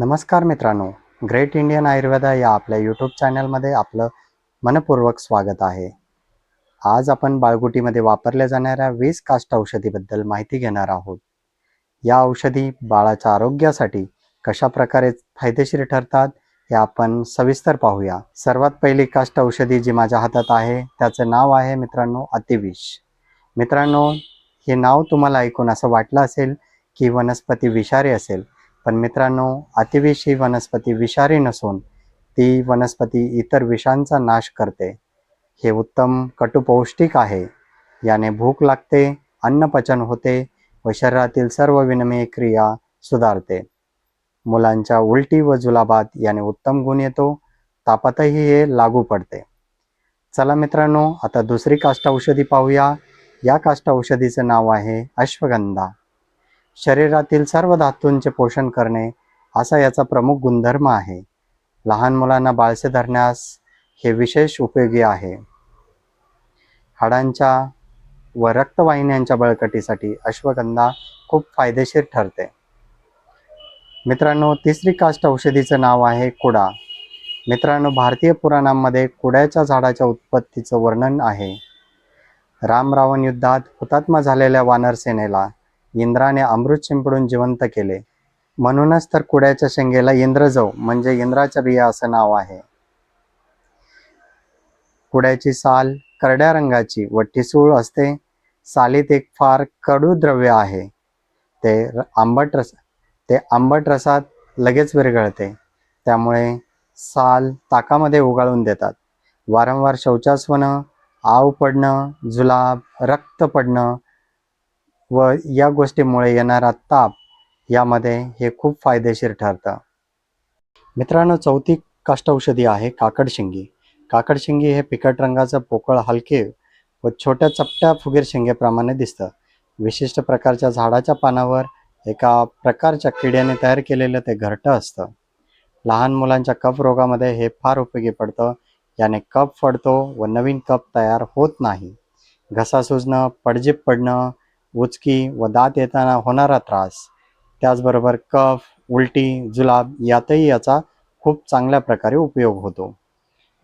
नमस्कार मित्रांनो great Indian Ayurveda या आपल्या यूट्यूब चॅनलमध्ये आपलं मनपूर्वक स्वागत आहे. आज आपण बाळगुटीमध्ये वापरल्या जाणाऱ्या वीस काष्ट औषधीबद्दल माहिती घेणार आहोत. या औषधी बाळाच्या आरोग्यासाठी कशा प्रकारे फायदेशीर ठरतात हे आपण सविस्तर पाहूया. सर्वात पहिली काष्ट औषधी जी माझ्या हातात आहे त्याचं नाव आहे मित्रांनो अतिविष. मित्रांनो हे नाव तुम्हाला ऐकून असं वाटलं असेल की वनस्पती विषारी असेल पण मित्रांनो अतिविष ही वनस्पती विषारी नसून ती वनस्पती इतर विषांचा नाश करते. हे उत्तम कटुपौष्टिक आहे. याने भूक लागते अन्नपचन होते व शरीरातील सर्व विनिमय क्रिया सुधारते. मुलांच्या उलटी व जुलाबात याने उत्तम गुण येतो तापातही हे लागू पडते. चला मित्रांनो आता दुसरी काष्ट औषधी पाहूया. या काष्ट औषधीचं नाव आहे अश्वगंधा. शरीरातील सर्व धातूंचे पोषण करणे असा याचा प्रमुख गुणधर्म आहे. लहान मुलांना बाळसे धरण्यास हे विशेष उपयोगी आहे. हाडांच्या व रक्तवाहिन्यांच्या बळकटीसाठी अश्वगंधा खूप फायदेशीर ठरते. मित्रांनो तिसरी काष्ट औषधीचं नाव आहे कुडा. मित्रांनो भारतीय पुराणांमध्ये कुड्याच्या झाडाच्या उत्पत्तीचं वर्णन आहे. राम रावण युद्धात हुतात्मा झालेल्या वानरसेनेला इंद्राने अमृत शिंपडून जिवंत केले. म्हणूनच तर कुड्याच्या शेंगेला इंद्रजव म्हणजे इंद्राच्या बिया असं नाव आहे. कुड्याची साल करड्या रंगाची व ठिसूळ असते. सालीत एक फार कडू द्रव्य आहे. ते आंबट रस ते आंबट रसात लगेच विरघळते. त्यामुळे साल ताकामध्ये उगाळून देतात. वारंवार शौचास्वनं आव पडणं जुलाब रक्त पडणं व या गोष्टीमुळे येणारा ताप यामध्ये हे खूप फायदेशीर ठरतं. मित्रांनो चौथी काष्टौषधी आहे काकडशिंगी. काकडशिंगी हे पिकट रंगाचं पोकळ हलके व छोट्या चपट्या फुगीर शिंगेप्रमाणे दिसतं. विशिष्ट प्रकारच्या झाडाच्या पानावर एका प्रकारच्या किड्याने तयार केलेलं ते घरटं असतं. लहान मुलांच्या कफ रोगामध्ये हे फार उपयोगी पडतं. याने कप फडतो व नवीन कप तयार होत नाही. घसा सुजणं पडजीप पडणं उचकी व दात येताना होणारा त्रास. त्याचबरोबर कफ उलटी जुलाब यातही याचा खूप चांगल्या प्रकारे उपयोग होतो.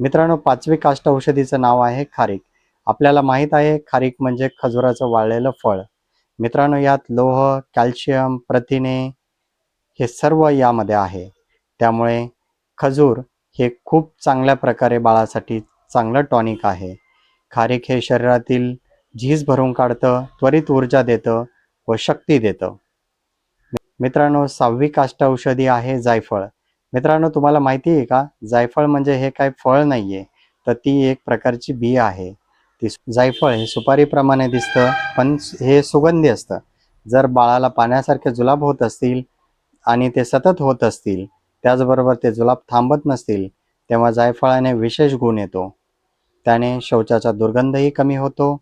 मित्रांनो पाचवी काष्ट औषधीचं नाव आहे खारीक. आपल्याला माहीत आहे खारीक म्हणजे खजुराचं वाळलेलं फळ. मित्रांनो यात लोह कॅल्शियम प्रथिने हे सर्व यामध्ये आहे. त्यामुळे खजूर हे खूप चांगल्या प्रकारे बाळासाठी चांगलं टॉनिक आहे. खारीक हे शरीरातील झीज भरून काढतं त्वरित ऊर्जा देतं व शक्ती देतं. मित्रांनो सहावी काष्ट औषधी आहे जायफळ. मित्रांनो तुम्हाला माहिती आहे का? जायफळ म्हणजे हे काय फळ नाही आहे तर ती एक प्रकारची बी आहे. ती जायफळ हे सुपारीप्रमाणे दिसतं पण हे सुगंधी असतं. जर बाळाला पाण्यासारखे जुलाब होत असतील आणि ते सतत होत असतील त्याचबरोबर ते जुलाब थांबत नसतील तेव्हा जायफळाने विशेष गुण येतो. त्याने शौचाचा दुर्गंधही कमी होतो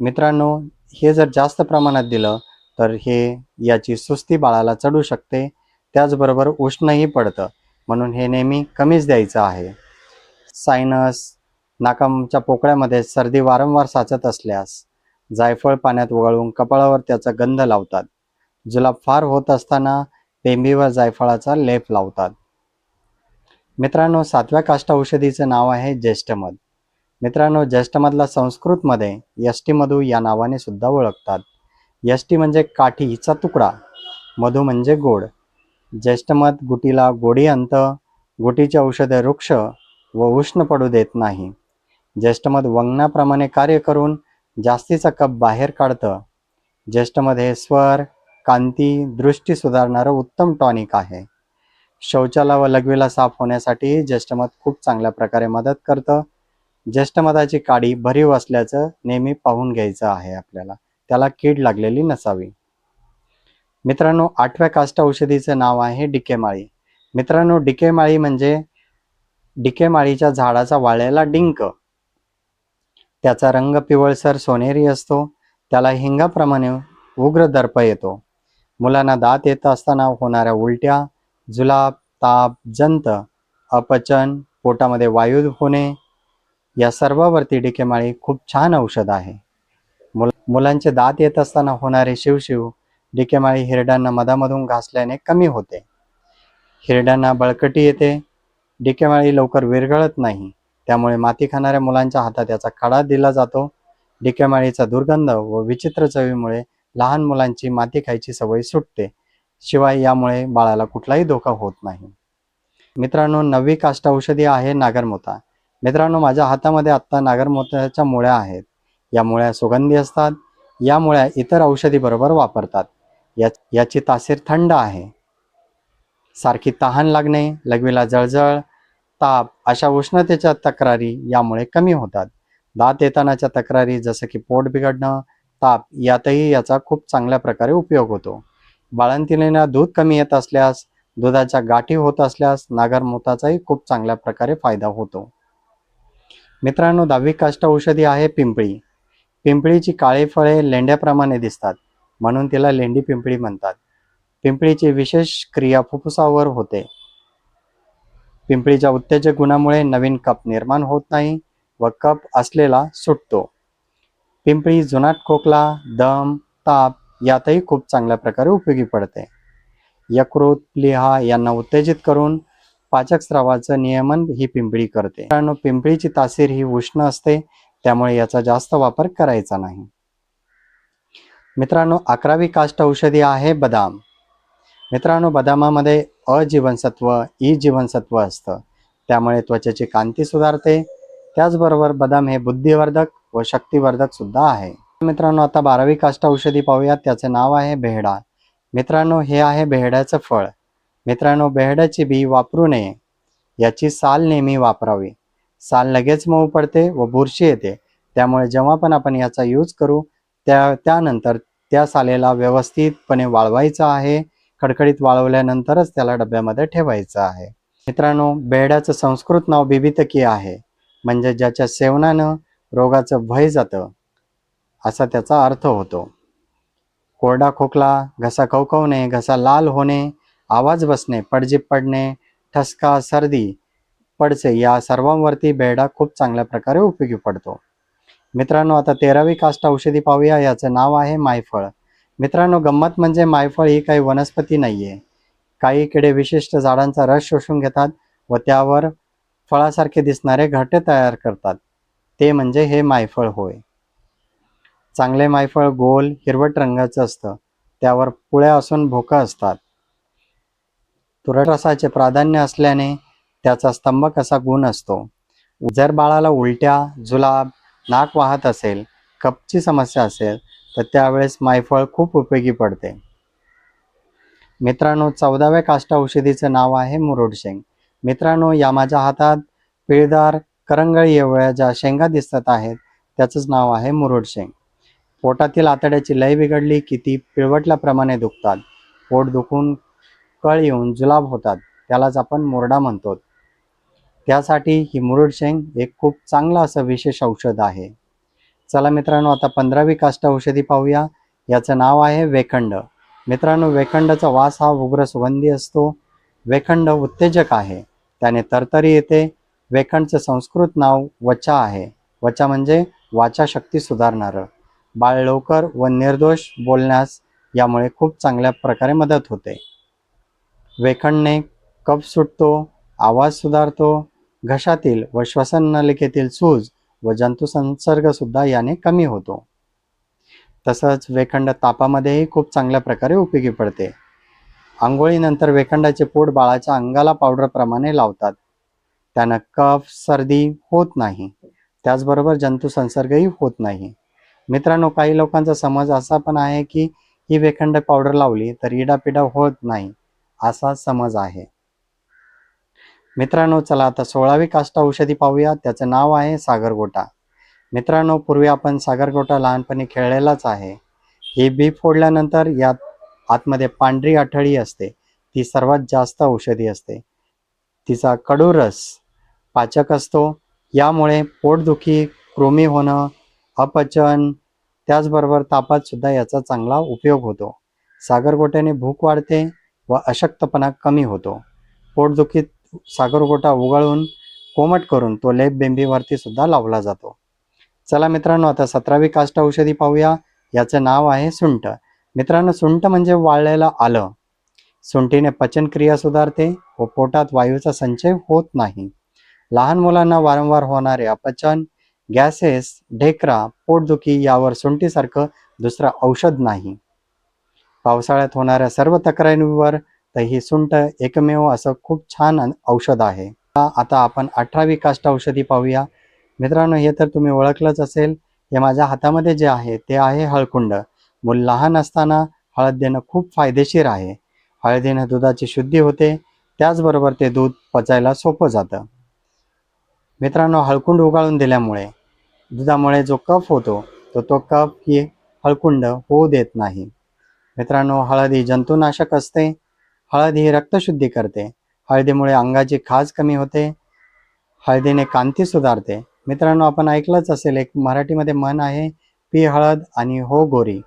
मित्रांनो हे जर जास्त प्रमाणात दिलं तर हे याची सुस्ती बाळाला चढू शकते. त्याचबरोबर उष्णही पडतं. म्हणून हे नेहमी कमीच द्यायचं आहे. सायनस नाकामच्या पोकळ्यामध्ये सर्दी वारंवार साचत असल्यास जायफळ पाण्यात वगळून कपाळावर त्याचा गंध लावतात. जुलाब फार होत असताना पेंबीवर जायफळाचा लेप लावतात. मित्रांनो सातव्या काष्ट औषधीचं नाव आहे ज्येष्ठमध मित्रांनो ज्येष्ठमधला संस्कृतमध्ये यष्टीमधू या नावाने सुद्धा ओळखतात. यष्टी म्हणजे काठीचा तुकडा मधू म्हणजे गोड. ज्येष्ठमध गुटीला गोडी अंत गुटीचे औषधे वृक्ष व उष्ण पडू देत नाही. ज्येष्ठमध वंगणाप्रमाणे कार्य करून जास्तीचा कप बाहेर काढतं. ज्येष्ठमध हे स्वर कांती दृष्टी सुधारणारं उत्तम टॉनिक आहे. शौचाला व लघवीला साफ होण्यासाठी ज्येष्ठमध खूप चांगल्या प्रकारे मदत करतं. ज्येष्ठमधाची काडी भरीव असल्याचं नेहमी पाहून घ्यायचं आहे आपल्याला. त्याला कीड लागलेली नसावी. मित्रांनो आठव्या काष्ट औषधीचं नाव आहे डिकेमाळी. मित्रांनो डिकेमाळी म्हणजे डिकेमाळीच्या झाडाचा वाळलेला डिंक. त्याचा रंग पिवळसर सोनेरी असतो. त्याला हिंगाप्रमाणे उग्र दर्प येतो. मुलांना दात येत असताना होणाऱ्या उलट्या जुलाब ताप जंत अपचन पोटामध्ये वायू होणे या सर्वावरती डिकेमाळी खूप छान औषध आहे. मुल मुलांचे दात येत असताना होणारे शिवशिव डिकेमाळी हिरड्यांना मधामधून घासल्याने कमी होते. हिरड्यांना बळकटी येते. डिकेमाळी लवकर विरघळत नाही. त्यामुळे माती खाणाऱ्या मुलांच्या हातात याचा खडा दिला जातो. डिकेमाळीचा दुर्गंध व विचित्र चवीमुळे लहान मुलांची माती खायची सवय सुटते. शिवाय यामुळे बाळाला कुठलाही धोका होत नाही. मित्रांनो नवी काष्ट औषधी आहे नागरमोता मित्रांनो माझ्या हातामध्ये आत्ता नागरमोत्याच्या मुळ्या आहेत. या मुळ्या सुगंधी असतात. या मुळ्या इतर औषधी बरोबर वापरतात. या याची तासीर थंड आहे. सारखी तहान लागणे लघवीला जळजळ ताप अशा उष्णतेच्या तक्रारी यामुळे कमी होतात. दात येतानाच्या तक्रारी जसं की पोट बिघडणं ताप यातही याचा खूप चांगल्या प्रकारे उपयोग होतो. बाळंतिणीला दूध कमी येत असल्यास दुधाच्या गाठी होत असल्यास नागरमोताचाही खूप चांगल्या प्रकारे फायदा होतो. मित्रांनो दहावी काष्ट औषधी आहे पिंपळी. पिंपळीची काळी फळे लेंड्याप्रमाणे दिसतात म्हणून तिला लेंडी पिंपळी म्हणतात. पिंपळीची विशेष क्रिया फुफ्फुसावर होते. पिंपळीच्या उत्तेजक गुणामुळे नवीन कप निर्माण होत नाही व कप असलेला सुटतो. पिंपळी जुनाट खोकला दम ताप यातही खूप चांगल्या प्रकारे उपयोगी पडते. यकृत लिहा यांना उत्तेजित करून पाचक स्रावाचं नियमन ही पिंपळी करते. मित्रांनो पिंपळीची तासीर ही उष्ण असते त्यामुळे याचा जास्त वापर करायचा नाही. मित्रांनो अकरावी काष्ट औषधी आहे बदाम. मित्रांनो बदामामध्ये अ जीवनसत्व ई जीवनसत्व असतं. त्यामुळे त्वचेची कांती सुधारते. त्याचबरोबर बदाम हे बुद्धिवर्धक व शक्तिवर्धक सुद्धा आहे. मित्रांनो आता बारावी काष्ट औषधी पाहूयात. त्याचे नाव आहे बेहडा मित्रांनो हे आहे बेहड्याचं फळ. मित्रांनो बेहड्याची बी वापरू नये. याची साल नेहमी वापरावी. साल लगेच मऊ पडते व बुरशी येते. त्यामुळे जेव्हा पण आपण याचा यूज करू त्या त्यानंतर त्या सालेला व्यवस्थितपणे वाळवायचं आहे. खडखडीत वाळवल्यानंतरच त्याला डब्यामध्ये ठेवायचं आहे. मित्रांनो बेहड्याचं संस्कृत नाव बिबितकी आहे. म्हणजे ज्याच्या सेवनानं रोगाचं भय जातं असा त्याचा अर्थ होतो. कोरडा खोकला घसा कवकवणे घसा लाल होणे आवाज बसणे पडजीप पडणे ठसका सर्दी पडसे या सर्वांवरती बेहडा खूप चांगल्या प्रकारे उपयोगी पडतो. मित्रांनो आता तेरावी काष्ट औषधी पाहूया. याचं नाव आहे मायफळ. मित्रांनो गंमत म्हणजे मायफळ ही काही वनस्पती नाही आहे काही किडे विशिष्ट झाडांचा रस शोषून घेतात व त्यावर फळासारखे दिसणारे घटे तयार करतात. ते म्हणजे हे मायफळ होय. चांगले मायफळ गोल हिरवट रंगाचं असतं. त्यावर पुळ्या असून भोकं असतात. तुरट रसाचे प्राधान्य असल्याने त्याचा स्तंभक असा गुण असतो? जर बाळाला उलट्या जुलाब नाक वाहत असेल कपची समस्या असेल तर त्यावेळेस मायफळ खूप उपयोगी पडते. मित्रांनो चौदाव्या काष्टा औषधीचं नाव आहे मुरुडशेंग. मित्रांनो या माझ्या हातात पिळदार करंगळी येवळ्या ज्या शेंगा दिसत आहेत त्याचंच नाव आहे मुरुडशेंग. पोटातील आतड्याची लय बिघडली की ती पिळवटल्याप्रमाणे दुखतात. पोट दुखून कळ येऊन जुलाब होतात त्यालाच आपण मुरडा म्हणतो त्यासाठी ही मुरुड शेंग एक खूप चांगलं असं विशेष औषध आहे. चला मित्रांनो आता पंधरावी काष्ट औषधी पाहूया. याचं नाव आहे वेखंड. मित्रांनो वेखंडाचा वास हा उग्र सुगंधी असतो. वेखंड उत्तेजक आहे. त्याने तरतरी येते. वेखंडचं संस्कृत नाव वचा आहे. वचा म्हणजे वाचा शक्ती सुधारणारं. बाळ लवकर व निर्दोष बोलण्यास यामुळे खूप चांगल्या प्रकारे मदत होते. वेखंडने कफ सुटतो आवाज सुधारतो घशातील व श्वसन नलिकेतील सूज व जंतुसंसर्गसुद्धा याने कमी होतो. तसंच वेखंड तापामध्येही खूप चांगल्या प्रकारे उपयोगी पडते. आंघोळीनंतर वेखंडाचे पोट बाळाच्या अंगाला पावडरप्रमाणे लावतात. त्यानं कफ सर्दी होत नाही. त्याचबरोबर जंतुसंसर्गही होत नाही. मित्रांनो काही लोकांचा समज असा पण आहे की ही वेखंड पावडर लावली तर इडापिडा होत नाही. असा समज आहे. मित्रांनो चला आता सोळावी काष्टा औषधी पाहूया. त्याचं नाव आहे सागरगोटा. मित्रांनो पूर्वी आपण सागरगोटा लहानपणी खेळलेलाच आहे. ही बी फोडल्यानंतर यात आतमध्ये पांढरी आठळी असते. ती सर्वात जास्त औषधी असते. तिचा कडू रस पाचक असतो. यामुळे पोटदुखी कृमी होणं अपचन त्याचबरोबर तापात सुद्धा याचा चांगला उपयोग होतो. सागरगोट्याने भूक वाढते. व अशक्तपणा कमी होतो. पोटदुखीत साखरगोटा उगाळून कोमट करून तो लेप बेंबीवरती सुद्धा लावला जातो. चला मित्रांनो आता सतरावी काष्ट औषधी पाहूया. याचं नाव आहे सुंठ मित्रांनो सुंठ म्हणजे वाळलेलं आलं. सुंठीने पचनक्रिया सुधारते व पोटात वायूचा संचय होत नाही. लहान मुलांना वारंवार होणारे अपचन गॅसेस ढेकरा पोटदुखी यावर सुंठीसारखं दुसरं औषध नाही. पावसाळ्यात होणाऱ्या सर्व तक्रारींवर तर ही सुंठ एकमेव असं खूप छान औषध आहे. आता आपण अठरावी काष्ट औषधी पाहूया. मित्रांनो हे तर तुम्ही ओळखलंच असेल. हे माझ्या हातामध्ये जे आहे ते आहे हळकुंड. मूल लहान असताना हळद देणं खूप फायदेशीर आहे. हळदीनं दुधाची शुद्धी होते. त्याचबरोबर ते दूध पचायला सोपं जातं. मित्रांनो हळकुंड उगाळून दिल्यामुळे दुधामुळे जो कफ होतो तो तो कफ ही हळकुंड होऊ देत नाही. मित्रांनो हळद ही जंतुनाशक असते. हळद ही रक्तशुद्धी करते. हळदीमुळे अंगाची खाज कमी होते. हळदीने कांती सुधारते. मित्रांनो आपण ऐकलंच असेल एक मराठीमध्ये मन आहे पी हळद आणि हो गोरी.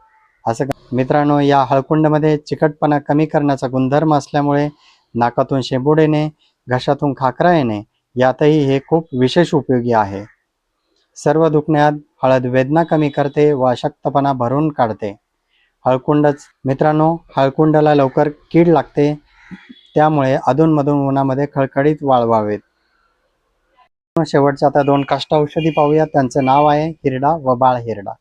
असं मित्रांनो या हळकुंडमध्ये चिकटपणा कमी करण्याचा गुणधर्म असल्यामुळे नाकातून शेंबूड येणे घशातून खाकरा येणे यातही हे खूप विशेष उपयोगी आहे. सर्व दुखण्यात हळद वेदना कमी करते व अशक्तपणा भरून काढते. हळकुंडच. मित्रांनो हळकुंडाला लवकर कीड लागते त्यामुळे अधूनमधून उन्हामध्ये खळखळीत वाळवावेत शेवटच्या आता दोन काष्ट औषधी पाहूया त्यांचं नाव आहे हिरडा व बाळ हिरडा.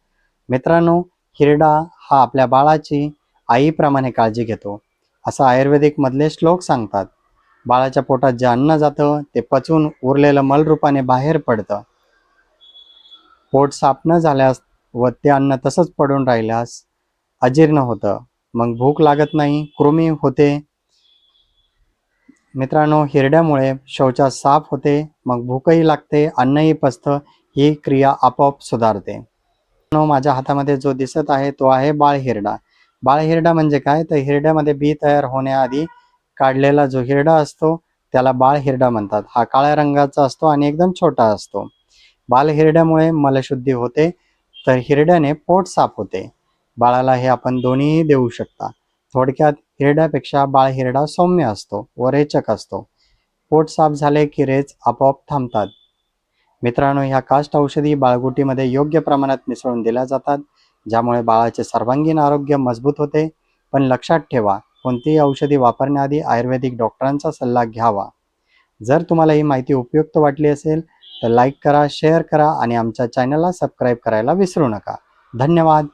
मित्रांनो हिरडा हा आपल्या बाळाची आईप्रमाणे काळजी घेतो. असं आयुर्वेदिक मधले श्लोक सांगतात. बाळाच्या पोटात जे अन्न जातं ते पचून उरलेलं मलरूपाने बाहेर पडतं. पोट साफ न झाल्यास व ते अन्न तसंच पडून राहिल्यास अजीर्ण होतं. मग भूक लागत नाही कृमी होते. मित्रांनो हिरड्यामुळे शौचा साफ होते मग भूकही लागते अन्नही पचतं ही क्रिया आपोआप सुधारते. माझ्या हातामध्ये जो दिसत आहे तो आहे बाळ हिरडा. बाळ हिरडा म्हणजे काय? तर हिरड्यामध्ये बी तयार होण्याआधी काढलेला जो हिरडा असतो त्याला बाळ हिरडा म्हणतात. हा काळ्या रंगाचा असतो आणि एकदम छोटा असतो. बाल हिरड्यामुळे मलशुद्धी होते तर हिरड्याने पोट साफ होते. बाळाला हे आपण दोन्हीही देऊ शकता. थोडक्यात हिरड्यापेक्षा बाळ हिरडा सौम्य असतो व रेचक असतो. पोट साफ झाले की रेच आपोआप थांबतात. मित्रांनो ह्या कास्ट औषधी बाळगुटीमध्ये योग्य प्रमाणात मिसळून दिल्या जातात ज्यामुळे बाळाचे सर्वांगीण आरोग्य मजबूत होते. पण लक्षात ठेवा कोणतीही औषधी वापरण्याआधी आयुर्वेदिक डॉक्टरांचा सल्ला घ्यावा. जर तुम्हाला ही माहिती उपयुक्त वाटली असेल तर लाईक करा शेअर करा आणि आमच्या चॅनलला सबस्क्राईब करायला विसरू नका. धन्यवाद.